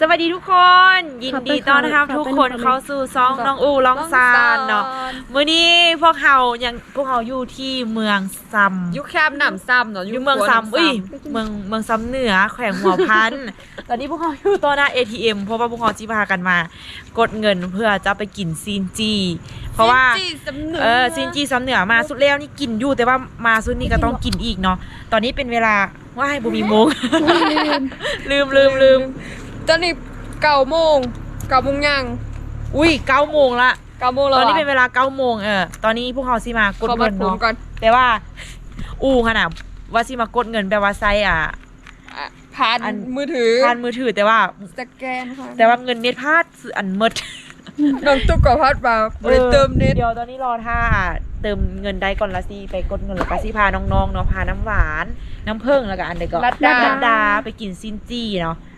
สวัสดีทุกคน ยินดีต้อนรับทุกคนเข้าสู่ซองน้องอูลองซานเนาะมื้อนี้พวกเรายังพวกเราอยู่ที่เมืองซัมยุคแคบหนำซ้ำเนาะอยู่เมืองซัมอุ้ยเมืองเมืองซัมเหนือแขวงหัวพัน ตอนนี้พวกเราอยู่ต่อหน้า ATM เพราะว่าพวกเราจิพากันมา กดเงินเพื่อจะไปกินซีนจีเพราะว่าจีสำนึกเออซินจีซ้ำเหนือมาสุดแล้วนี่กินอยู่แต่ว่ามาสุดนี่ก็ต้องกินอีกเนาะตอนนี้เป็นเวลาว่าให้บุมีโมงลืมลืมลืม ตอนนี้เก้าโมงเก้าโมงยังอุ้ยเก้าโมงละเก้าโมงตแล้วอนนี้อะเป็นเวลาเก้าโมงเออตอนนี้พวกเขาสิมากดขอบัเงิตนรผมเนาะก่อนแต่ว่า อูขนาดว่าสิมากดเงินแบบว่าไซอะ อะผ่านอัน มือถือผ่านมือถือแต่ว่า สแกนค่ะแต่ว่าเงินเน็ตพลาดซื้ออันหมด น้องตุ๊กกับพัดมาบริเติมเน็ต เดี๋ยวตอนนี้รอท่าเติมเงินได้ก่อนละสิไปกดเงินแล้วก็สิพาน้องๆเนาะพาน้ำหวาน น้ำผึ้งแล้วก็อันเดียวก็รัดดา รัดดาไปกินซินจี้เนาะ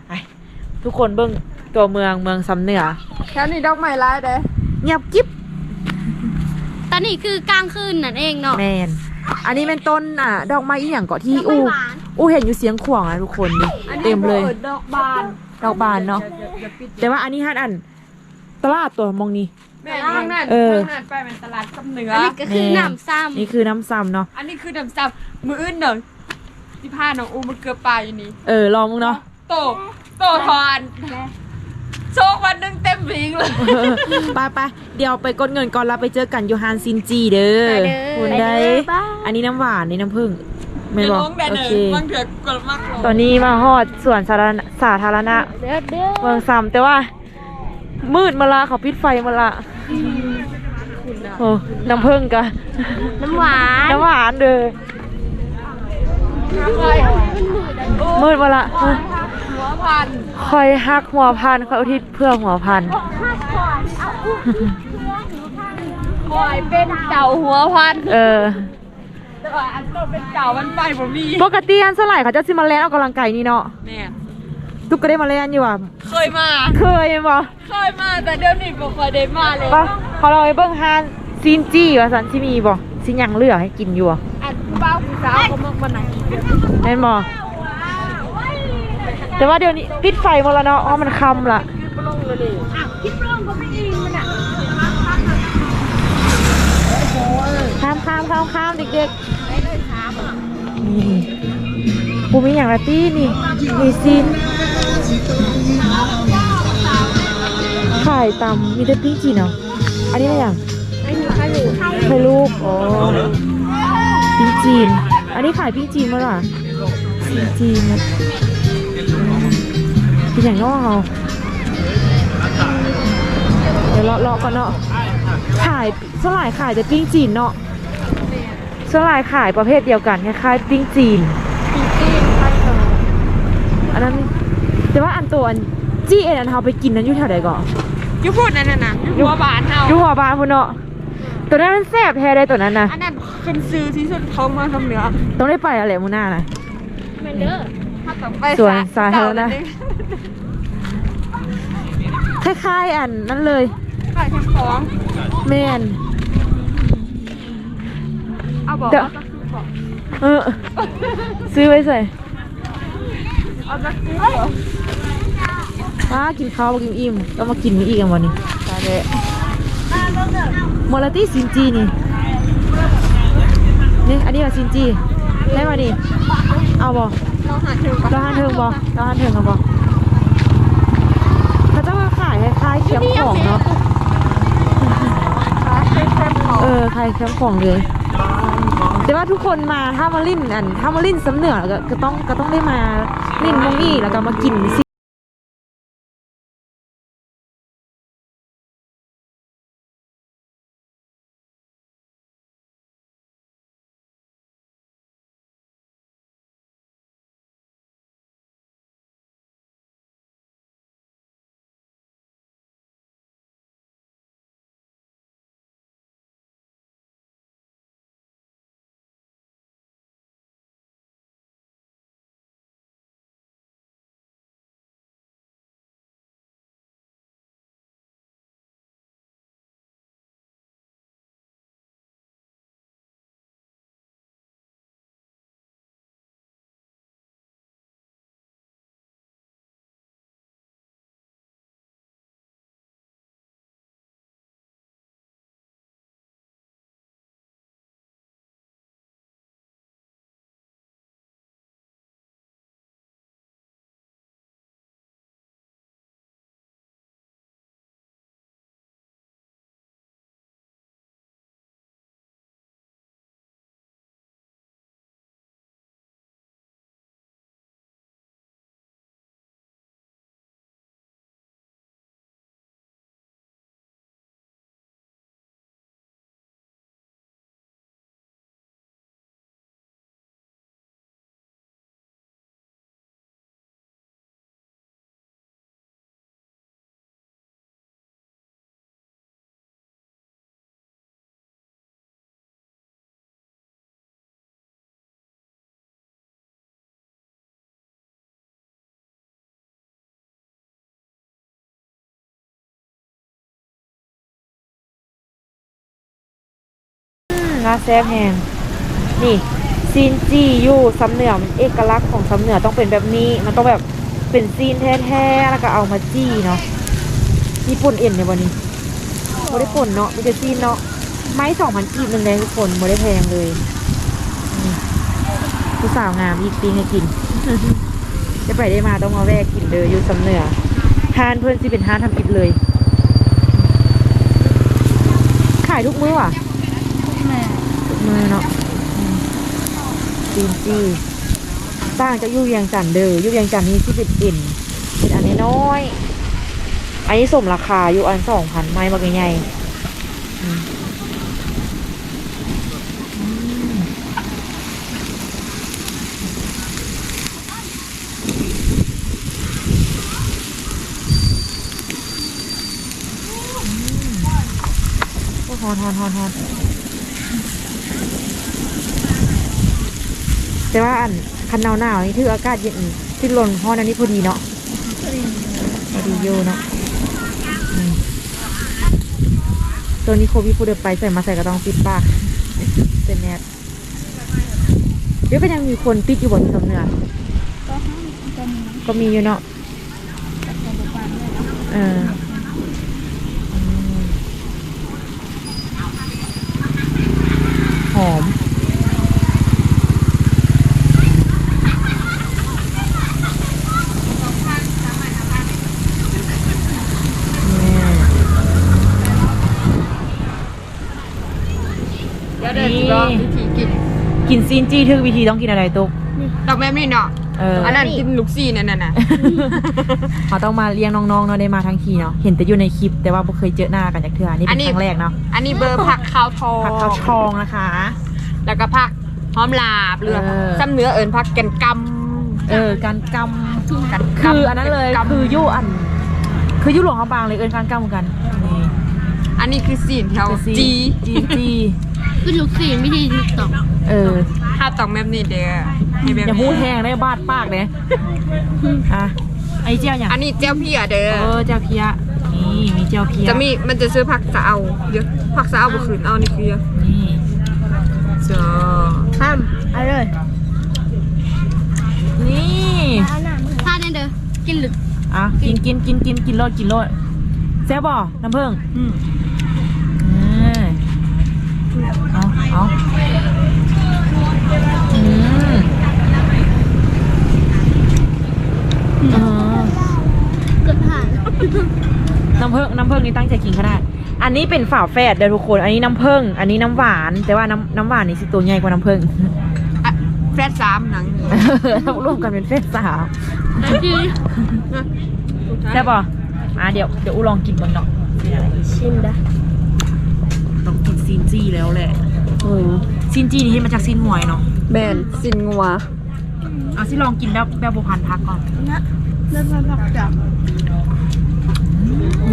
ไป ทุกคนเบิ่งตัวเมืองเมืองซ้ำเหนือแค่นี้ดอกไม้ร้ายเด้เงียบกิ๊บตอนนี้คือกลางคืนนั่นเองเนาะแมนอันนี้เป็นต้นอะดอกไม้อีหยังเกาะที่ดอกไม้อู้หวานอู้เห็นอยู่เสียงขวางอะทุกคนนี่เต็มเลยดอกบานดอกบานเนาะแต่ว่าอันนี้ฮัดอันตลาดตัวมองนี้แม่ทางนั้นเออทางนั้นไปเป็นตลาดสำเนืออันนี้ก็คือแม่น้ำซ้ำนี่คือน้ำซ้ำเนาะอันนี้คือน้ำซ้ำมืออื่นเนาะที่พาน้องอูมาเกือบปลาอยู่นี่เออลองมึงเนาะโต โตทอนโชควันหนึงเต็มวิงเลย ไปไปเดี๋ยวไปกดเงินก่อนแล้วไปเจอกันยูฮานซินจีเด้อไปเด้อคุณไปได้เด้อบ้าอันนี้น้ำหวานนี่น้ำผึ้งไม่ไม่บอกลงแต่โอเนิเคบางเถื่อกกดมากลงตอนนี้มาฮอดสวนสาธารณะสาธารณะเด้อเด้อเมืองซ้ำแต่ว่า มืดมาละเขาปิดไฟมาละโอ้น้ำผึ้งกะน้ำหวานน้ำหวานเด้อมืดมาละเออหัว พันคอยฮักหัวพันคอยอุทิศเพื่อหัวพันคอยเป็นเจ้าหัวพันเออแต่ว่าอันโตเป็นเจ้ามันไปผมมีปกติอันสลายเขาจะซิมาแลนออกกำลังกายนี่เนาะแม่ทุกก็ได้มาแลนอยู่อะเคยมาเคยบ่เคยมาแต่เดี๋ยวนี้บ่ค่อยได้มาเลยปะเขาเราไปเบิ่งฮานซีนจี้ว่าสันที่มีบ่ซิยังเหลือให้กินอยู่อะอันผู้บ่าวผู้สาวก็มักมานั่งกินกันแม่นบ่ แต่ว่าเดี๋ยวนี้ปิดไฟหมดแล้วเนาะอ๋อมันคำละข้ามข้ามข้ามข้ามเด็กๆนี่กูมีอย่างละตี้นี่มีซีนขายตำมีแต่ปิ้งจีนเนาะอันนี้อะไรอย่างไข่ลูกอ๋อปิ้งจีน อันนี้ขายปิ้งจีนมั้ยล่ะปิ้งจีนนะ เป็นอย่างนอกเอาเดี๋ยวเลาะๆก่อนเนาะขายสลายขายแต่ปิ้งจีนเนาะสลายขายประเภทเดียวกันคล้ายๆปิ้งจีนอันนั้นแต่ว่าอันตัวอันจี้เอ็นอันเฮาไปกินนั้นอยู่แถวใดก่อนอยูพูดนั่นน่ะนะอยู่หัวบานเฮาอยู่หัวบ้านพุ่นเนาะตัวนั้นมันแซ่บแท้ได้ตัวนั้นนะอันนั้นเป็นซื้อที่สุดของมาทำเหนือต้องได้ไปอะไรมูน่านะแม่นเด้อถ้าต้องไป สวนสาธารณะเจ้าคล้ายๆอันนั้นเลยขายทั้งของแมนเอาบอกเดี๋ยวเอาสักซื้อบอกเออซื้อไว้ใส่เอาสักซื้อบอกป้ากินข้าวมากินอิ่มก็มากินอีกกันวันนี้ตาเดะมอลตี้ซินจีนี่นี่อันนี้ว่าซินจีได้ป่ะนี่เอาบ่ เราหาถึงปะเราหันเทิงบ่เราหันเทิงกันบ่เขาจะมาขายคล้ายๆเคียมของเนาะคะเป็นแคมของเออคล้ายเคียมของเลยแต่ว่าทุกคนมาถ้ามาลิ่นอันถ้ามาลิ่นสำเหนือก็ก็ต้องก็ต้องได้มาลิ่นมงนี่แล้วก็มากินสิ นะแซ่บแฮงนี่ซีนจีอยู่สำเหนือมันเอกลักษณ์ของสำเหนือต้องเป็นแบบนี้มันต้องแบบเป็นซีนแท้ๆแล้วก็เอามาจี้เนาะมีป่นเอ็นในวันนี้ไม่ได้ป่นเนาะม่ได้ซีนเนาะไม้สองพันกีบหนึ่งเลยทุกคนไม่ได้แพงเลยผู้สาวงามอีกปีให้กินจะไปได้มาต้องมาแวะกินเด้ออยู่สำเหนือทานเพื่อนสิเป็นทานทำอิฐเลย ขายทุกมื้อว่ะ มือเนาะจีนจีต่างจากอยูเวียงจันเด้ออยูเวียงจันน์นี่ที่เป็นเอ็นเป็นอันนี้น้อย อันนี้สมราคาอยู่อันสองพันไม้บักใหญ่ๆอืมอืมโอ้ฮอนฮอนฮอนฮอน แต่ว่าอันคันหนาวหนาวๆนี่ถืออากาศเย็นที่ลนฮอนอันนี้พอดีเนาะพอดีอยู่เนาะอืมตัวนี้โควิดพูดเดินไปใส่มาใส่ก็ต้องปิดปากเป็นแนทเดี๋ยวก็ยังมีคนติดอยู่บนสำเนือก็มีอยู่เนาะเอออืมหอม เดี๋ยวเดินลองวิธีกิน กิน ซีนจี้ทึกวิธีต้องกินอะไรตุ๊กดอกแม่นี่เนาะเอออันนั้นกินลูกซี่นั่นน่ะนะเขาต้องมาเลี้ยงน้องๆเนาะได้มาทั้งทีเนาะเห็นแต่อยู่ในคลิปแต่ว่าบ่เคยเจอหน้ากันจากเทื่อนี่อัเป็นนนี้ครั้งแรกเนาะอันนี้เบอร์ผักข้าวทองผักข้าวชองนะคะ แล้วก็ผักหอมลาบเรือเออซ้ำเนื้อเอิญผักแกนกำเออการกกันำกำคืออันนั้นเลยกำคืออยู่อัน คืออยู่หลวงเขาบางเลยเอินการกำเหมือนกันนี่อันนี้คือสีนแถวคือซีจีจีจีคือลูกศิษย์ไม่ได้ถูกต้องเออถ้าต้องแบบนี้เด้อให้แบบอย่าพูนี้ดแห้งได้บาดปากเลยอะไอ้เจียวอย่างอันนี้เจ้าพี่อะเด้เออ อเจียวเพียนี่มีเจียวเพียจะมีมันจะซื้อผักสะเอาเยอะผักสะเอาบุคืนเอานี่คือเยอะนี่จ้าห้ามเอาเลยนี่ถ้าเนี่ยเด้อกินหรืออะกินกินกินกินกินโลดกินโลดแซ่บบ่น้ำผึ้งอืมอืมเอาเอาอืมเออเกิดผ่านน้ำผึ้งน้ำผึ้งนี่ตั้งใจกินขนาดอันนี้เป็นฝาแฝดเด้อทุกคน อันนี้น้ำผึ้งอันนี้น้ำหวาน แต่ว่าน้ำน้ำหวานนี่สิตัวใหญ่กว่าน้ำผึ้งอะแฟรดสามหนังต้องรวมกันเป็นเฟสสาวดีใช่ป่ะอะเดี๋ยวเดี๋ยวอูลองกินบ้างเนาะชิมได้ต้องกินซีนจี้แล้วแหละโอ้ซีนจี้นี่ที่มาจากซีนหวยเนาะแบนสินงัว เอาสิลองกินแบบแบบบุพันพักก่อนเริ่มมาบอกจับ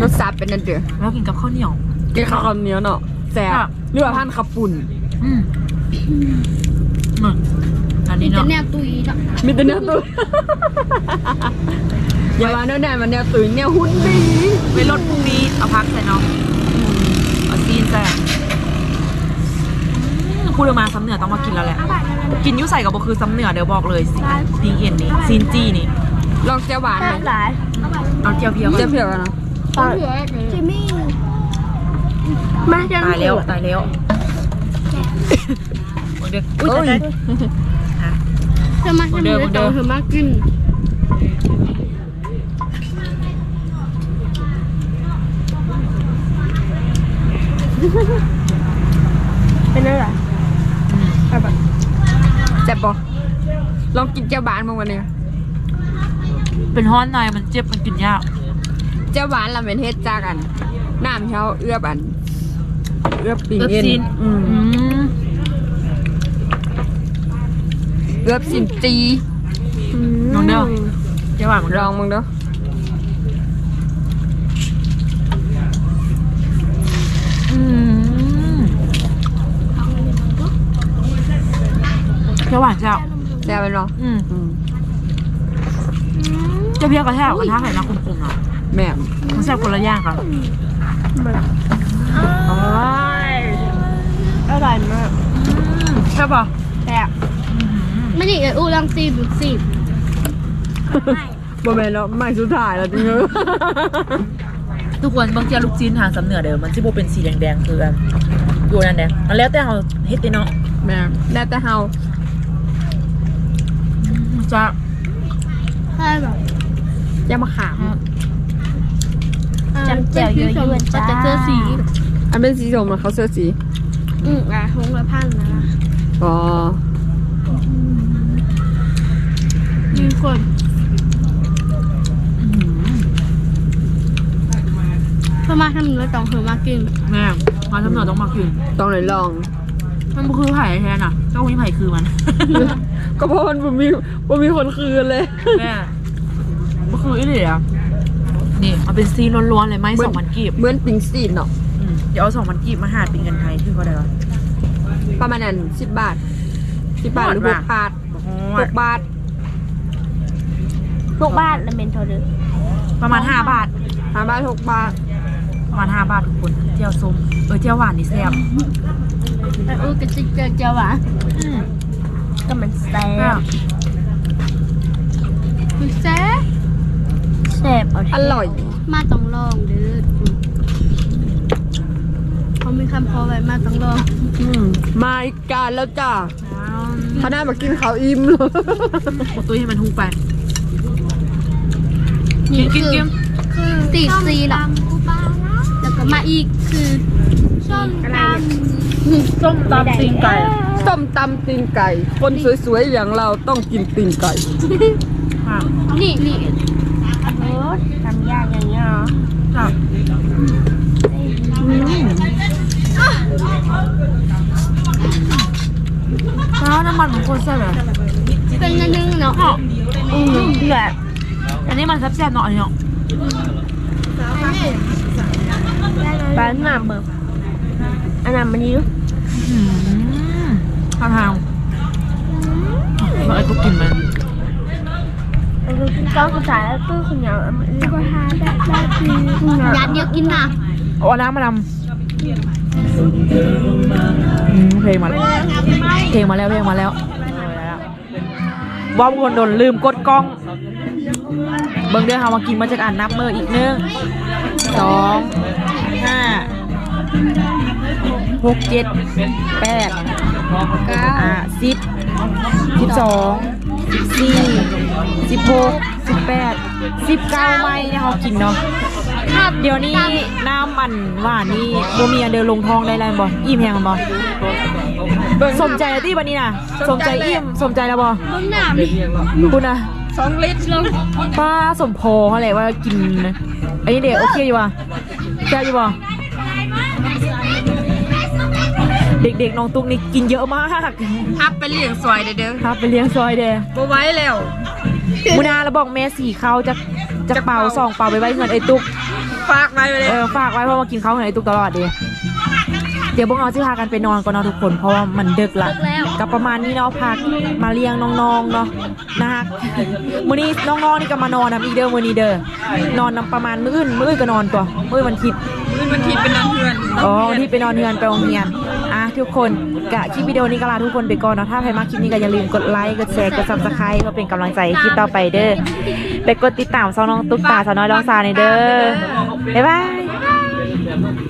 รสชาติเป็นนั่นเด้อแล้วกินกับข้าวเหนียว กินข้าวเหนียวเนาะแซ่บอะ หรือว่าพันขับปุ่น อืมอืมอันนี้จะเนาะแนบตุยจ้ะมีแต่เนื้อตุ๋ยอย่าว่าเนื้อแน่มันเนื้อตุ๋ยเนื้อหุ้นดีไปรถพรุ่งนี้เอาพักใส่เนาะเอาซีนใส่อืม พูดออกมาซ้ำเหนือต้องมากินแล้วแหละ กินอยุ่ใส่กับบ่คือซ้ำเหนือเดี๋ยวบอกเลยสิซีนเอ็นนี่ซีนจี้นี่ลองเจ้าหวานไหมหลายเอาเจียวเพียวเจ้าเผือกอะเนาะตอนจิมมี่มาจังตายแล้วตายแล้วเด็กอุ้ยโอ้ยตายอะเธอมาทำเดิเนื้มอเดิต่อมเธอมากินเป็นอะไร แซ่บปะลองกินเจ้าหวานบ้างวันนี้เป็นฮ้อนในมันเจ็บมันกินยากเจ้าหวานเราเป็นเฮ็ดจากอันน้ำเขาเอื้อบอัน เอื้อบปีเอบเอ็นซีนอืมอืมเอื้อบสินจีน้องเด้อเจ้าหวานมันลองมึงเด้ออื เจ้าหวานเจ้าแซ่บไปเนาะอืมอืมเจ้าเพียกระแทกกระทะไข่มาคุมๆเนาะแม่มมันแซ่บคนละอย่างค่ะโอ้ยอร่อยมากใช่ป่ะแซ่บไม่ได้เอ่ยอู้ลังซีบซีบบ่แม่นแล้วไม่สุดท้ายแล้วจริงทุกคนบางทีลูกจีนทางสำเหนือเด้อมันสิบ่เป็นสีแดงๆคือแบบอยู่นั่นแหละมันแล้วแต่เฮาเฮ็ดเด้เนาะแม่แล้วแต่เฮา จะใช่แบบอย่ามาขามจำเจียวเยอะๆจ้าจะเจอสี อันเป็นสีส้มนะเขาเสื้อสี อืมอะหงละพันนะอ๋อมีคนพอมาทำเนื้อต้องเธอมากินแม่มาสำเหนือต้องมากิน ต้องเลยลอง มันบ่คือไผ่แท้น่ะเจ้ามีไผ่คือมันก็เพราะมันบ่มีบ่มีคนคืนเลยแม่บ่คืออีหลีอะนี่มันเป็นซีนล้วนๆเลยไหมเหมือนสองพันกีบเหมือนปิงซีนเนาะอืมเดี๋ยวเอาสองพันกีบมาหาเป็นเงินไทยคือก็ได้วะประมาณนั้นสิบบาทสิบบาทหรือหมหดกว่ะบาทโอ้หยกบาทพวกบ้านละเมนเท่าเดิมประมาณห้าบาทห้าบาทหกบาทประมาณห้าบาททุกคนเจียวส้มเออเจียวหวานนี่แซ่บ แต่อู้กระชิกเจียวหวานอืมก็มันแซ่บมันแซ่บแซ่บอาอร่อย มาต้องลองเด้อเขามีคำพอไว้มาต้องลองอืมมาอีกการแล้วจ้าอ้าวถ้าหน้ามากินข้าวอิ่มเลยตุ้ยให้มันทุกไปนี่กินกินคือตีซีหรอแล้วก็มาอีกคือส้มตำ ส้มตำตีนไก่ส้มตำตีนไก่ คนสวยๆอย่างเราต้องกินตีนไก่ค่ะนี่นี่โอ้ทำยากอย่างเงี้ยเหรอค่ะแล้วน้ำมันของคนแซ่บเลยเป็นอันนึงเนาะเนาะอืมแบบอันนี้มันแซ่บๆเนาะอันนี้เนาะบ้านมาเบิก อันนั้นมันนี้อืมทางทางเราไอ้ก็กินมันก็ภาษาตู้คุณยายก็หาได้ได้คือยัดเยอะกินนะเอาน้ำมาดำอืมเพลงมาแล้วเพลงมาแล้วเพลงมาแล้วว่าคนโดนลืมกดกล้อง เบิ่งเด้อเฮามากินมาจากอ่านนับมืออีกหนึ่งสองห้า หกเจ็ดแปดเก้าอ่าสิบสิบสองสิบสี่สิบหกสิบแปดสิบเก้าไม้เนี่ยเขากินเนาะเดี๋ยวนี้น้ำมันหวานนี่บ่มีอันเดินลงท้องได้แล้วบ่อิ่มแหงบ่สมใจแล้วที่บันนี้น่ะสมใจอิ่มสมใจแล้วบ่เบื้องหน้ามีคุณน่ะสองลิตรลงป้าสมพอเขาแหละว่ากินไอ้นี่เด็กโอเคอยู่ป่ะแซ่บอยู่ป่ เด็กๆน้องตุ๊กนี่กินเยอะมากอัพไปเลี้ยงซอยเด้อครับไปเลี้ยงซอยเด้บ่ไหว้แล้วมุนาเราบอกแม่สี่เขาจะจะเป่าสองเป่าไปไว้เงินไอ้ตุ๊กฝากไว้เลยเออฝากไว้เพราะว่ากินเขาวเงินไอ้ตุ๊กตลอดเด้เดี๋ยวพวกเราจะพากันไปนอนก่อนเนาะทุกคน เพราะว่ามันดึกละแล้วกับประมาณนี้เนาะพักมาเลี้ยงน้องๆเนาะนะฮะมื้อนี้น้องๆนี่ก็มานอนนะอีกเด้อมื้อนี้เด้อนอนนำประมาณมื้ออื่นมื้ออื่นก็นอนตัวมื้อวันอาทิตย์มื้อวันที่เป็นน้ำเพื่อนอ๋อที่ไปนอนเฮือนไปโรงเรียนอะทุกคนกะคลิปวิดีโอนี้ก็ลาทุกคนไปก่อนเนาะถ้าใครมาคลิปนี้ก็อย่าลืมกดไลค์กดแชร์กดซับสไครต์เพื่อเป็นกำลังใจให้คลิปต่อไปเด้อไปกดติดตามซองน้องตุ๊กตาสาวน้อยร้องซาในอยเด้อบ๊ายบาย